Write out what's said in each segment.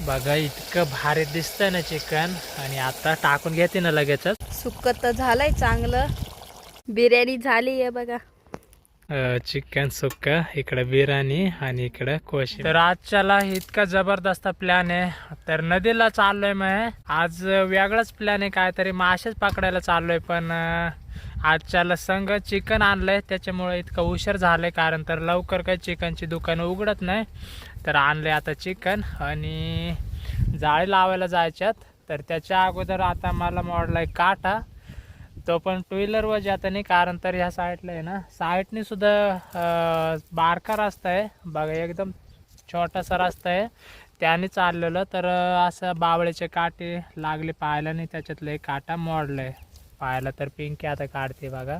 बघा इतकं भारी दिसतंय ना चिकन. आणि आता टाकून घेते ना लगेचच. सुक्क तर झालंय चांगलं. बिर्याणी झाली आहे बघा. चिकन सुक्का इकडे बिर्याणी आणि इकडे कोशी तर आजच्याला इतका जबरदस्त प्लॅन आहे. तर नदीला चाललोय मग आज वेगळाच प्लॅन आहे काहीतरी मासेच पकडायला चाललोय पण आजच्याला संघ चिकन आणलंय. त्याच्यामुळे इतकं उशीर झालंय कारण तर लवकर काही चिकनची दुकानं उघडत नाही. तर आणलंय आता चिकन आणि जाळी लावायला जायच्यात. तर त्याच्या अगोदर आता मला मोडलाय काटा. तो पण टू व्हीलरवर जाता नाही कारण तर ह्या साईडला आहे ना. साईडने सुद्धा बारका रस्ता आहे. बघा एकदम छोटासा रस्ता आहे. त्याने चाललेलं तर असं बावळीचे काटे लागले पाहायला नाही त्याच्यातलं एक काटा आहे पाहायला. तर पिंकी आता काढते बघा.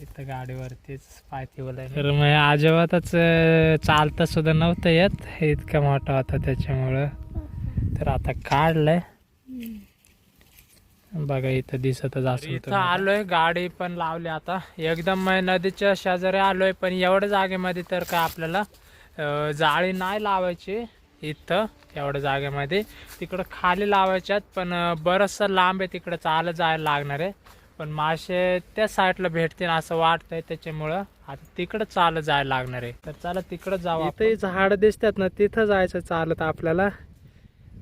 इथं गाडीवरतीच पाय ठेवलंय. तर मग अजिबातच अं, चालता सुद्धा नव्हतं येत. हे इतका मोठा होता त्याच्यामुळं. तर आता काढलंय. बघा इथं दिसतच असेल इथं आलोय गाडी पण लावली आता. एकदम मी नदीच्या शेजारी आलोय पण एवढ्या जागेमध्ये तर काय आपल्याला जाळी नाही लावायची इथं एवढ्या जागेमध्ये. तिकडं खाली लावायच्यात पण बरंचसं लांब आहे तिकडं चालत जायला लागणार आहे. पण मासे त्या साईडला भेटतील असं वाटतंय त्याच्यामुळं. आता तिकडं चालत जायला लागणार आहे. तर चला तिकडं जाऊ इथंही झाड दिसतात ना तिथं जायचं चालत आपल्याला.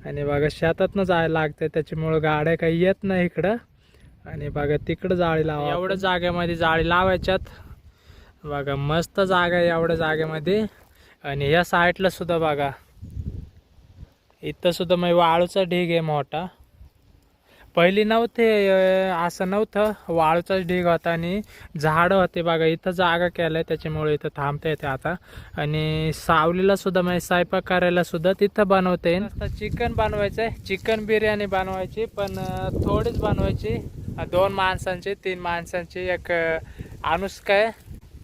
आणि बघा शेतातनं जायला लागतं त्याच्यामुळं गाड्या काही येत नाही इकडं. आणि बघा तिकडं जाळी लावा एवढ्या जागेमध्ये जाळी लावायच्यात. बघा मस्त जागा आहे एवढ्या जागेमध्ये. आणि या साईडला सुद्धा बघा. इथं सुद्धा मग वाळूचा ढीग आहे मोठा. पहिली नव्हते असं नव्हतं. वाळूचाच ढीग होता आणि झाडं होते बघा इथं जागा केलंय त्याच्यामुळे इथं थांबता येते आता. आणि सावलीला सुद्धा म्हणजे स्वयंपाक करायला सुद्धा तिथं बनवता. येईल चिकन आहे चिकन बिर्याणी बनवायची पण थोडीच बनवायची. दोन माणसांची तीन माणसांची एक अनुष्का आहे.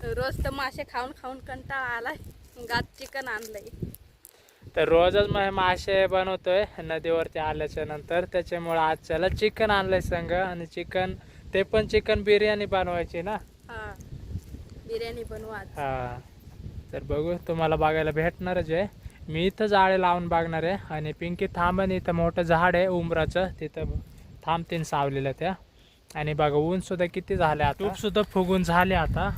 तर रोज तर मासे खाऊन खाऊन कंटाळा आलाय. गात चिकन आणलंय. तर रोजच मग हे मासे बनवतोय. नदीवरती आल्याच्यानंतर. त्याच्यामुळे आज त्याला चिकन आणलंय संग. आणि चिकन ते पण चिकन बिर्याणी बनवायची ना? हा. बिर्याणी बनवू आज. हा. तर बघू तुम्हाला बघायला भेटणारच आहे. मी इथं जाळे लावून बघणार आहे. आणि पिंकी थांबन इथं मोठं झाड आहे उमराचं तिथं थांबतीन सावलेलं त्या. आणि बघा ऊन सुद्धा किती झाले आता. तूप सुद्धा फुगून झाले आता.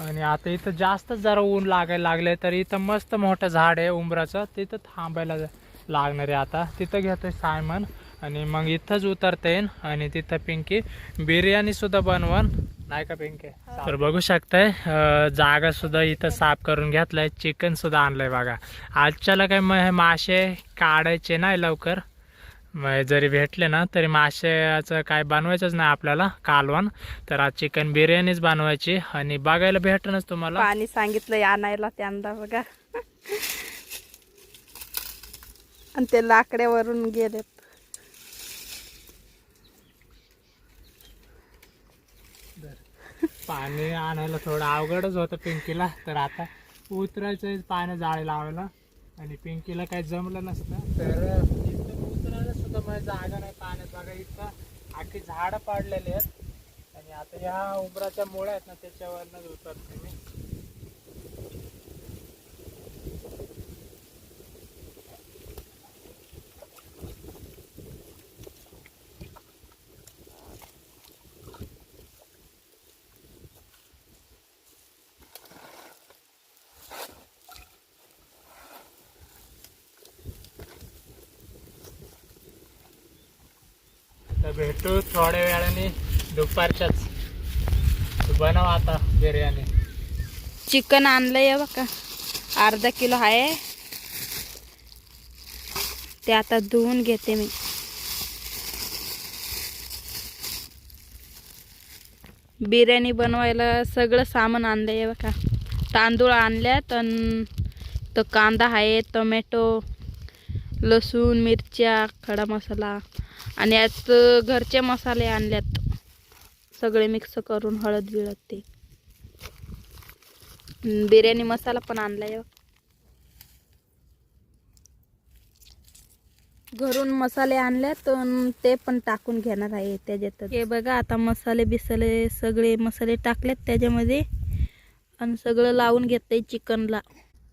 आणि आता इथं जास्तच जरा ऊन लागायला लागले तर इथं मस्त मोठं झाड आहे उमराचं तिथं थांबायला लागणार आहे आता. तिथं घेतोय सायमन आणि मग इथंच उतरता येईन आणि तिथं पिंकी बिर्याणी सुद्धा बनवण नाही का पिंकी? तर बघू शकताय अं, जागा सुद्धा इथं साफ करून घेतलाय. चिकन सुद्धा आणलंय बघा. आजच्याला काय मग हे मासे काढायचे नाही लवकर. मग जरी भेटले ना तरी माशाचं काय बनवायचंच नाही आपल्याला कालवण. तर आज चिकन बिर्याणीच बनवायची आणि बघायला भेटणच तुम्हाला. पाणी सांगितलंय आणायला त्यांना बघा. आणि ते लाकड्यावरून गेलेत. पाणी आणायला थोडं अवघडच होतं पिंकीला. तर आता उतरायचं पाणी जाळे लावायला. आणि पिंकीला काही जमलं नसतं. तर इथं उतरायला सुद्धा माझी जागा नाही पाण्यात बघा इतकं आखी झाडं पाडलेले आहेत. आणि आता ह्या उबराच्या मुळ्या आहेत ना त्याच्यावरनं उतरते मी. तर भेटू थोड्या वेळाने दुपारच्याच. बनव आता बिर्याणी. चिकन आणलंय बघा. अर्धा किलो आहे. ते आता धुवून घेते मी. बिर्याणी बनवायला सगळं सामान आणलंय बघा. तांदूळ आणल्यात आणि तो कांदा आहे टोमॅटो लसूण मिरच्या खडा मसाला. आणि यात घरचे मसाले आणल्यात. सगळे मिक्स करून हळद बिळद ते. बिर्याणी मसाला पण आणलाय घरून मसाले आणल्यात अन ते पण टाकून घेणार आहे त्याच्यात हे बघा आता मसाले बिसाले सगळे मसाले टाकलेत त्याच्यामध्ये. आणि सगळं लावून घेतलंय चिकनला.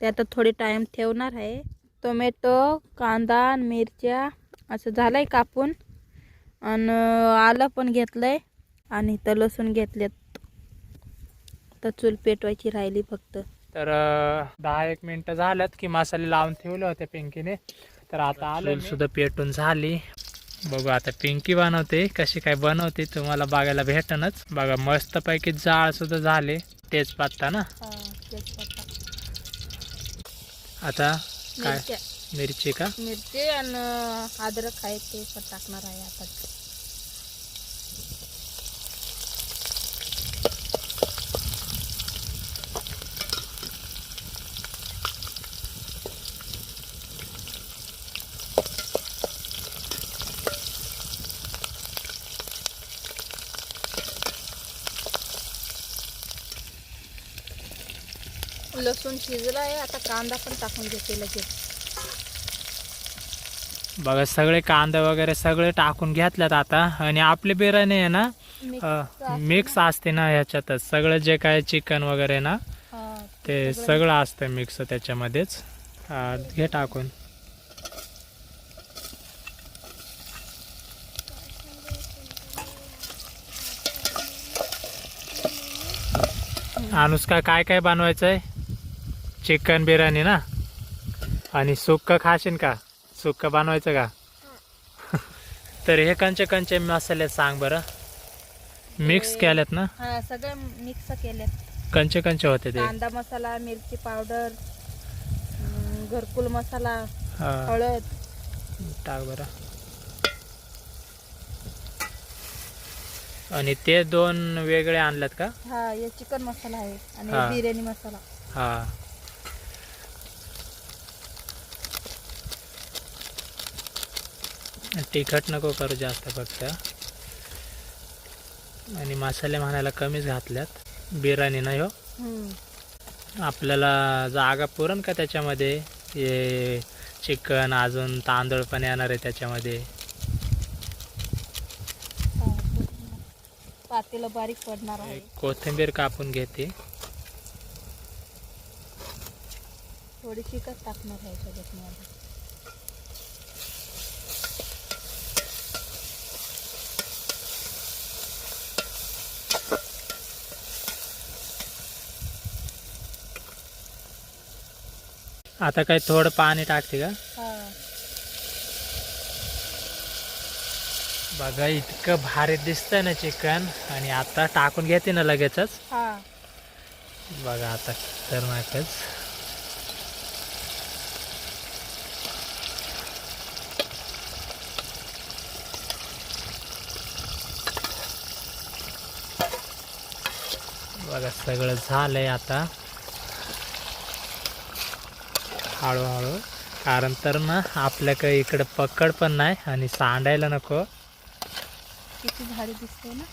ते आता थोडे टाइम ठेवणार आहे. टोमॅटो कांदा मिरच्या. असं झालंय कापून. आणि आलं पण घेतलंय. आणि इथं लसूण घेतलेत तर चूल पेटवायची राहिली फक्त. तर दहा एक मिनिटं झाल्यात की मसाले लावून ठेवले होते पिंकीने. तर आता आले सुद्धा पेटून झाली. बघू आता पिंकी बनवते कशी काय बनवते तुम्हाला बघायला भेटनच. बघा मस्त पैकी जाळ सुद्धा झाले. तेजपत्ता ना? आता काय? मिरची का? मिरची आणि अद्रक आहे ते पण टाकणार आहे आता. लसूण शिजला आहे आता कांदा पण टाकून घेते लगेच. बघा सगळे कांदा वगैरे सगळे टाकून घेतल्यात आता. आणि आपली बिर्याणी आहे ना मिक्स असते ना? ह्याच्यातच. सगळं जे काय चिकन वगैरे ना ते सगळं असतं मिक्स त्याच्यामध्येच. हा, घे टाकून. अनुष्का काय काय बनवायचंय? चिकन बिर्याणी ना? आणि सुक्क खाशीन का? सुक्क बनवायचं का? तर हे कंचे कंचे मसाले सांग बरं. मिक्स केलेत ना? हा सगळे मिक्स केले कंचे कंचे होते ते. कांदा मसाला मिरची पावडर अं, घरकुल मसाला हा, हळद. टाक बरं. आणि ते दोन वेगळे आणल्यात का? हा हे चिकन मसाला आहे आणि हा. हे. बिर्याणी मसाला. हा. तिखट नको करू जास्त फक्त. आणि मसाले म्हणायला कमीच घातल्यात. बिर्याणी नाही हो. आपल्याला जागा पुरण का त्याच्यामध्ये? हे चिकन अजून तांदूळ पण येणार आहे त्याच्यामध्ये. पातेलं बारीक पडणार आहे. कोथिंबीर कापून घेते. थोडी चिकट टाकणार आहे आता. काय थोडं पाणी टाकते का? हा. बघा इतकं भारी दिसतंय ना चिकन. आणि आता टाकून घेते ना लगेचच. हा. बघा आता खतरनाकच बघा सगळं झालंय आता. हळूहळू. कारण तर ना आपल्याकडे इकडे पकड पण नाही आणि सांडायला नको. किती भारी दिसते ना?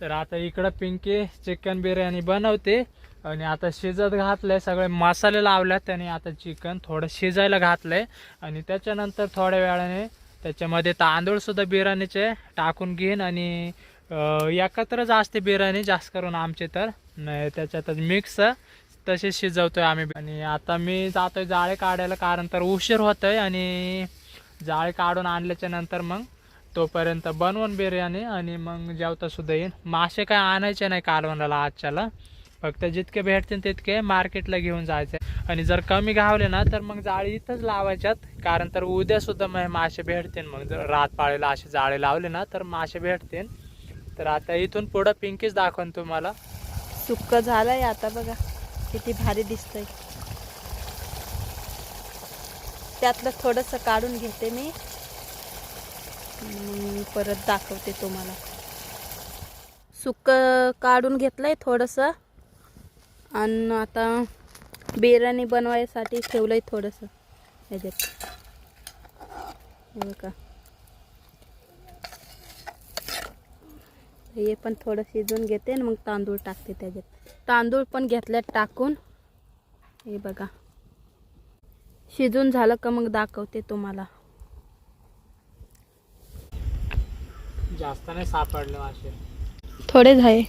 तर आता इकडं पिंकी चिकन बिर्याणी बनवते आणि आता शिजत घातलंय. सगळे मसाले लावल्यात आणि आता चिकन थोडं शिजायला घातलंय. आणि त्याच्यानंतर थोड्या वेळाने त्याच्यामध्ये तांदूळसुद्धा बिर्याणीचे टाकून घेईन आणि एकत्रच असते बिर्याणी जास्त करून आमचे तर. नाही त्याच्यातच मिक्स तसे शिजवतोय आम्ही. आणि आता मी जातोय जाळे काढायला कारण तर उशीर होतोय आणि जाळे काढून आणल्याच्या नंतर मग तोपर्यंत बनवून बिर्याणी आणि मग जेवता सुद्धा येईन. मासे काय आणायचे नाही कालवणाला आजच्याला. फक्त जितके भेटतील तितके मार्केटला घेऊन जायचे आणि जर कमी घावले ना तर मग जाळी इथंच लावायच्यात. कारण तर उद्या सुद्धा मग मासे भेटतील. मग जर रात पाळीला असे जाळे लावले ना तर मासे भेटतील. तर आता इथून पुढं पिंकीच दाखवून तुम्हाला. सुक्क झालंय आता बघा. किती भारी दिसतंय. त्यातलं थोडंसं काढून घेते मी. परत दाखवते तुम्हाला. सुक्क काढून घेतलंय थोडंसं. आणि आता बिर्याणी बनवायसाठी ठेवलंय थोडंसं. ह्याच्यात. हे बघा. हे पण थोडं शिजवून घेते आणि मग तांदूळ टाकते त्याच्यात. तांदूळ पण घेतल्यात टाकून. हे बघा. शिजून झालं का मग दाखवते तुम्हाला. जास्त नाही सापडले मासे थोडेच आहे.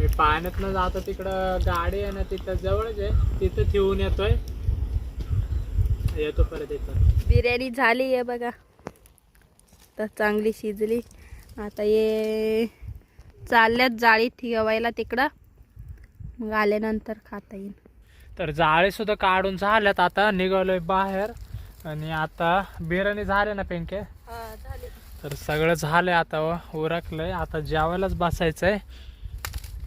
मी पाण्यातनं जातो तिकडं गाडी आहे ना तिथं जवळच आहे. तिथं ठेवून येतोय. येतो परत इथं. बिर्याणी झाली आहे बघा. तर चांगली शिजली. आता ये चालल्यात जाळी ठेवायला तिकडं. मग आल्यानंतर खाता येईल. तर जाळे सुद्धा काढून झाल्यात आता. निघालोय बाहेर. आणि आता बिर्याणी झाले ना पेंके? तर सगळं झालंय आता व उरकलंय. आता जेवायलाच बसायचंय.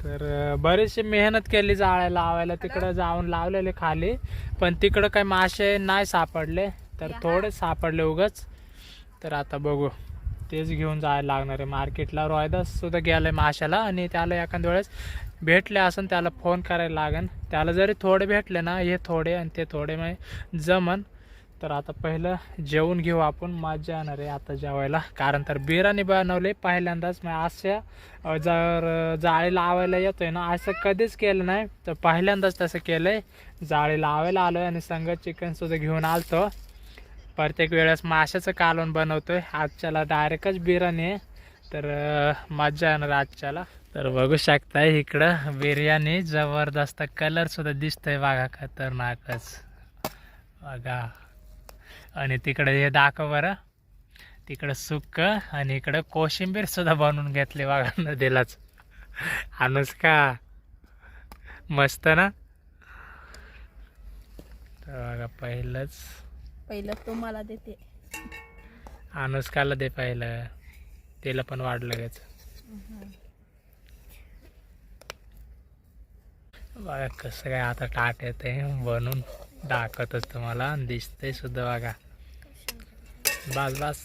तर अं, बरीचशी मेहनत केली जाळ्या लावायला. तिकडं जाऊन लावलेले खाली. पण तिकडं काही मासे नाही सापडले. तर थोडे सापडले उगच. तर आता बघू. तेच घेऊन जायला लागणार आहे. मार्केटला रोयदास सुद्धा गेलाय माशाला आणि त्याला एखाद्या वेळेस भेटले असन त्याला फोन करायला लागन. त्याला जरी थोडे भेटले ना हे थोडे आणि ते थोडे म्हणजे जमन. तर आता पहिलं जेवून घेऊ आपण. मजा येणार आहे आता जेवायला. कारण तर बिर्याणी बनवले पहिल्यांदाच. मग अशा जर जाळी लावायला येतोय ना असं कधीच केलं नाही. तर पहिल्यांदाच तसं केलंय. जाळी लावायला आलोय आणि संगत चिकन सुद्धा घेऊन आलतो. प्रत्येक वेळेस माशाचं कालवण बनवतोय. आजच्याला डायरेक्टच बिर्याणी आहे. तर मजा येणार आजच्याला. तर बघू शकताय इकडं बिर्याणी जबरदस्त कलर सुद्धा दिसतोय बघा खतरनाकच बघा. आणि तिकडे हे दाखव बरं. तिकडं सुक्क आणि इकडं कोशिंबीर सुद्धा बनवून घेतली बघा नदीलाच. अनुष्का मस्त ना? तर बघा पहिलंच. पहिलं तुम्हाला देते. अनुष्काला दे पहिलं. तिला पण वाढ लगेच. बघा कसं काय आता टाट येते बनून दाखवतच तुम्हाला. दिसतंय सुद्धा बघा. बस बस.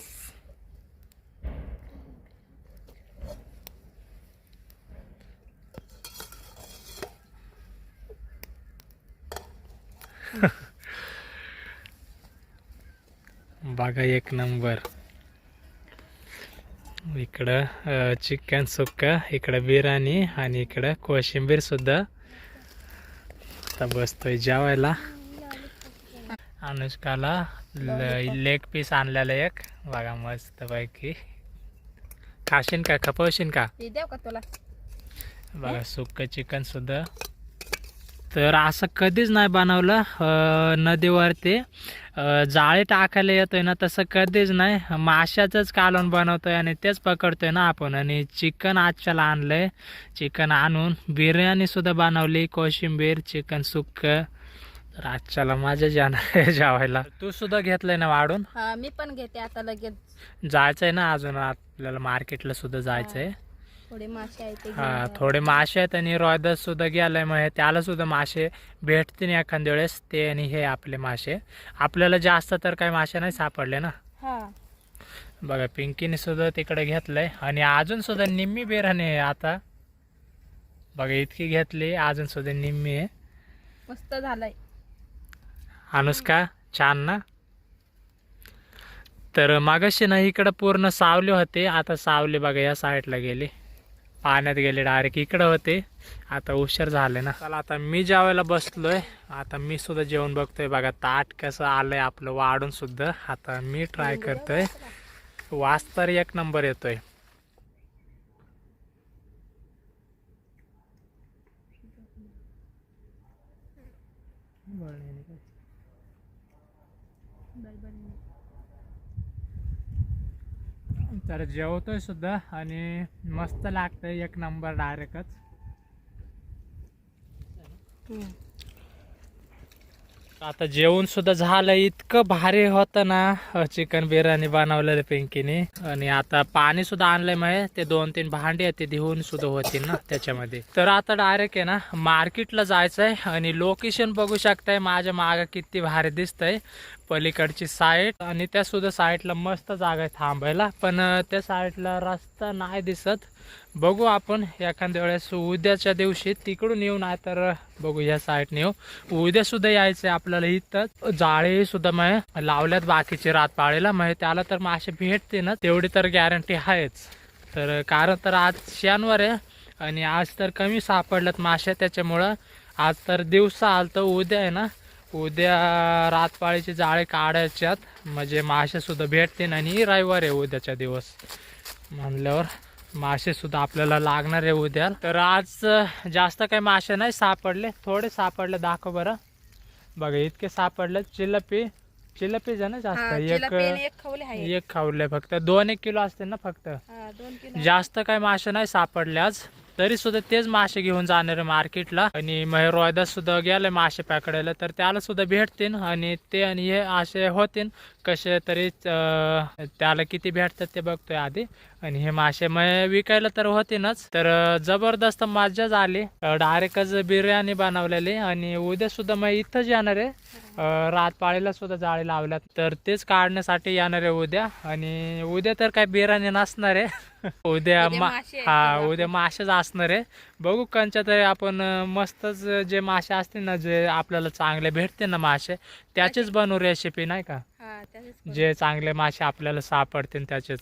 बघा एक नंबर. इकडं चिकन सुक्का इकडं बिर्याणी आणि इकडं कोशिंबीर सुद्धा. आता बसतोय जेवायला. अनुष्काला लेग पीस आणलेला एक. बघा मस्त पैकी खाशीन का? खपवशीन का? तुला? बघा सुक्क चिकन सुद्धा. तर असं कधीच नाही बनवलं. नदीवरती. जाळे टाकायला येतोय ना तसं कधीच नाही. माशाचंच कालवण बनवतोय आणि तेच पकडतोय ना आपण. आणि चिकन आजच्याला आणलंय. चिकन आणून बिर्याणी सुद्धा बनवली. कोशिंबीर चिकन सुक्क. तर आजच्याला मजा जाणार आहे जेवायला. तू सुद्धा घेतलंय ना वाढून? हा मी पण घेते आता लगेच. जायचंय ना अजून आपल्याला मार्केटला सुद्धा जायचंय. थोडे मासे आहे ते हा. थोडे मासे आहेत आणि रॉयदस सुद्धा गेलाय मग हे त्याला सुद्धा मासे भेटतील एखाद्या वेळेस ते आणि हे आपले मासे. आपल्याला जास्त तर काही मासे नाही सापडले ना. हा. बघा पिंकीने सुद्धा तिकडे घेतलंय. आणि अजून सुद्धा निम्मी बिर्याणी आहे आता. बघा इतकी घेतली अजून सुद्धा निम्मी आहे. मस्त झालंय. अनुष्का छान ना तर मागाशी ना इकडं पूर्ण सावली होते. आता सावली बघा या साईडला गेली. पाण्यात गेले डायरेक्ट इकडं होते. आता उशीर झाले ना. चला आता मी जेवायला बसलोय आता मी सुद्धा जेवण बघतोय. बघा ताट कसं आलंय आपलं वाढून सुद्धा. आता मी ट्राय करतोय. वास तर एक नंबर येतोय. तर जेवतोय सुद्धा आणि मस्त लागतंय एक नंबर डायरेक्टच आता जेवण सुद्धा झालं इतकं भारी होतं ना. चिकन बिर्याणी बनवलेलं पिंकीने. आणि आता पाणी सुद्धा आणलंय मग ते दोन तीन भांडी आहेत ते धुवून सुद्धा होतील ना त्याच्यामध्ये. तर आता डायरेक्ट आहे ना मार्केटला जायचंय आणि लोकेशन बघू शकताय. माझ्या मागं किती भारी दिसतंय. पलीकडची साईट आणि त्या सुद्धा साईडला मस्त जागा आहे थांबायला. पण त्या साईडला रस्ता नाही दिसत. बघू आपण एखाद्या वेळेस उद्याच्या दिवशी तिकडून येऊ नाही तर बघू या साईडने येऊ. उद्या सुद्धा यायचंय आपल्याला इथं. जाळे सुद्धा मग लावल्यात बाकीचे रात पाळीला. मग त्याला तर मासे भेटते ना तेवढी तर गॅरंटी आहेच. तर कारण तर आज शनिवार आहे आणि आज तर कमी सापडल्यात मासे त्याच्यामुळं आज तर दिवसा आलं तर उद्या आहे ना. उद्या रातपाळीचे जाळे काढायच्यात. म्हणजे मासे सुद्धा भेटतील आणि रविवार आहे उद्याच्या दिवस. म्हणल्यावर मासे सुद्धा आपल्याला लागणार आहे उद्या. तर आज जास्त काही मासे नाही सापडले. थोडे सापडले दाखव बरं. बघा इतके सापडले. चिलपी चिलपीच आहे. ना जास्त एक एक खवले फक्त. दोन एक किलो असते ना फक्त? जास्त काही मासे नाही सापडले आज. तरी सुद्धा तेच मासे घेऊन जाणार आहे मार्केटला. आणि महेर सुद्धा गेले मासे पकडायला. तर त्याला सुद्धा भेटतील. आणि ते आणि हे असे होतील. कसे तरी त्याला किती भेटतात ते बघतोय आधी. आणि हे मासे मग विकायला तर होतीनच. तर जबरदस्त मजा झाली. डायरेक्टच बिर्याणी बनवलेली. आणि उद्या सुद्धा मग इथंच येणार आहे. अं, रातपाळीला सुद्धा जाळी लावल्यात. तर तेच काढण्यासाठी येणार आहे उद्या. आणि उद्या तर काय बिर्याणी नसणार आहे. उद्या मा हा. उद्या मासेच असणार आहे. बघू कंच्या तरी आपण मस्तच जे मासे असतील ना जे आपल्याला चांगले भेटते ना मासे त्याचेच बनवू रेसिपी नाही का? हा जे चांगले मासे आपल्याला सापडतील त्याचेच.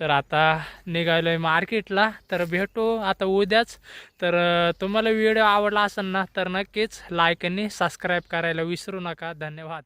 तर आता निघालोय मार्केटला तर भेटू आता उद्याच. तर अं, तुम्हाला व्हिडिओ आवडला असेल ना तर नक्कीच लाईक आणि सबस्क्राईब करायला विसरू नका. धन्यवाद.